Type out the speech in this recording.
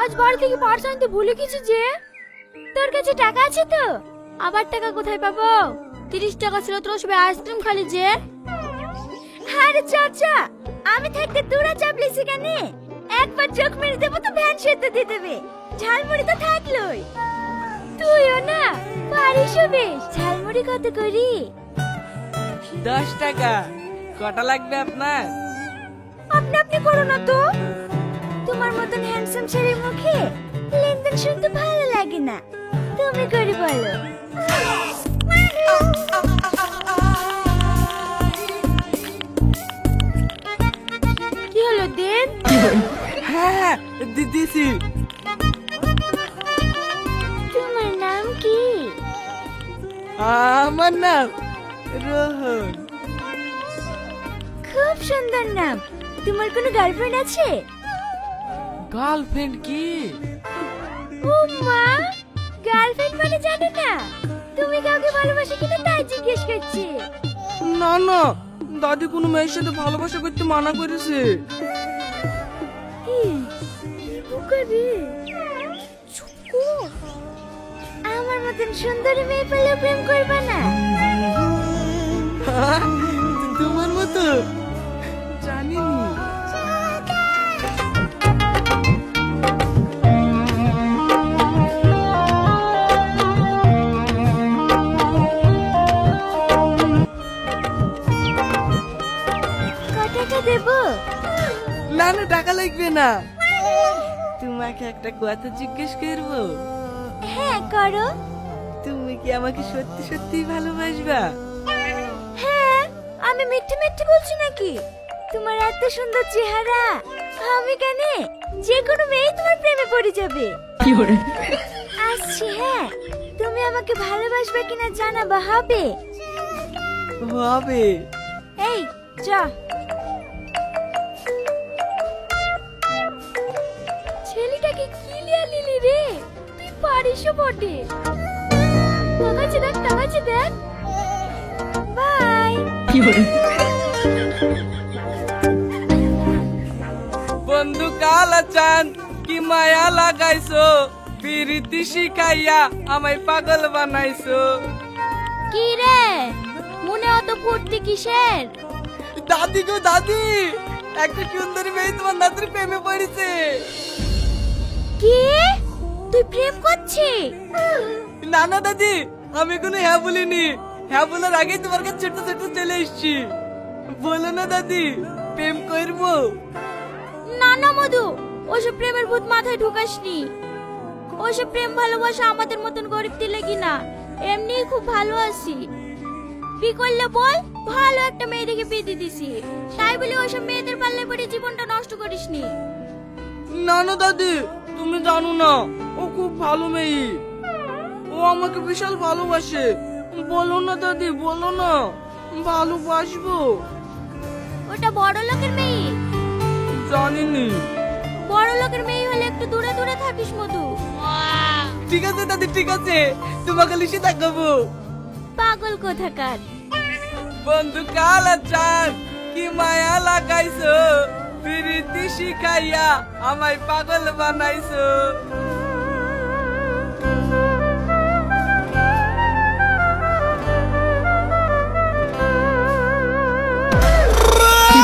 আজ বাড়ি থেকে পার্স আনতে ভুলে গেছি যে। তোর কাছে টাকা আছে তো? আবার টাকা কোথায় পাবো? তিরিশ টাকা ছিল তোর সবে আইসক্রিম খালি যে। আরে চাচা আমি থাকতে তোরা চাপলি সেখানে একবার চোখ মেরে দেবো তো ভ্যান সেদ্ধ দিয়ে দেবে। ঝালমুড়ি তো থাকলোই। তুইও না পারিস বেশ ঝালমুড়ি কত করি? দশ টাকা। কটা লাগবে আপনার? আপনি আপনি করো না তো। তোমার মতন হ্যান্ডসাম ছেলের মুখে লেনদেন শুনতে ভালো লাগে না। তুমি করে বলো। কি হলো দেন? হ্যাঁ হ্যাঁ তোমার নাম কি? আমার নাম রোহন। খুব সুন্দর নাম। তোমার কোনো গার্লফ্রেন্ড আছে? গার্লফ্রেন্ড কি? ও মা গার্লফ্রেন্ড মানে জানো না? তুমি কাউকে ভালোবাসো কিনা তাই জিজ্ঞেস করছি। না না দাদি কোনো মেয়ের সাথে ভালোবাসা করতে মানা করেছে। কি? বুকারি চুপ কর। আমার মতন সুন্দরী মেয়ে পেলে প্রেম করবে না। টাকা দেবো। না না টাকা লাগবে না। তোমাকে একটা কথা জিজ্ঞেস করব। হ্যাঁ করো। তুমি কি আমাকে সত্যি সত্যি ভালোবাসবা? হ্যাঁ আমি মিথ্যে মিথ্যে বলছি নাকি? তোমার এত সুন্দর চেহারা। আমি কেন? যে কোনো মেয়ে তোমার প্রেমে পড়ে যাবে। আসছি হ্যাঁ। তুমি আমাকে ভালোবাসবে কিনা জানাবা হবে? হবে। এই যা তুই পারিস বটে টাকাছে দেখ টাকাছে দেখ। বাই। বন্ধু কালা চান কি মায়া লাগাইছো? পিরিতি শিখাইয়া আমায় পাগল বানাইছো। কি রে? মনে অত ফুর্তি কিসের? দাদি গো দাদি! একটা সুন্দরী মেয়ে তোমার নাতির প্রেমে পড়েছে। কি? তুই প্রেম করছিস না না দাদি আমি কোনো হ্যাঁ বলিনি। হ্যাঁ বলার আগেই তোমার কাছে ছোট ছোট চলে এসছি। বলো না দাদি প্রেম করব? না না মধু ওসব প্রেমের ভূত মাথায় ঢুকাসনি। ওসব প্রেম ভালোবাসা আমাদের মতন গরিব দিলে কি না এমনি খুব ভালো আছি। বি করলে বল ভালো একটা মেয়ে দেখে বিয়ে দিয়ে দিছি। তাই বলে ওসব মেয়েদের পাল্লে পড়ে জীবনটা নষ্ট করিসনি। না না দাদি তুমি জানো না। ও খুব ভালো মেয়ে। ও আমাকে বিশাল ভালোবাসে। বলো না দাদি বলো না। ভালোবাসবো। ওটা বড় লোকের মেয়ে? জানিনি। বড় লোকের মেয়ে হলে একটু দূরে দূরে থাকিস মধু। ঠিক আছে দাদি ঠিক আছে। তোমাকে লিখে দেখাবো। পাগল কোথাকার। বন্ধু কালা চান কি মায়া লাগাইছো। প্রীতি শিখাইয়া আমায় পাগল বানাইছো।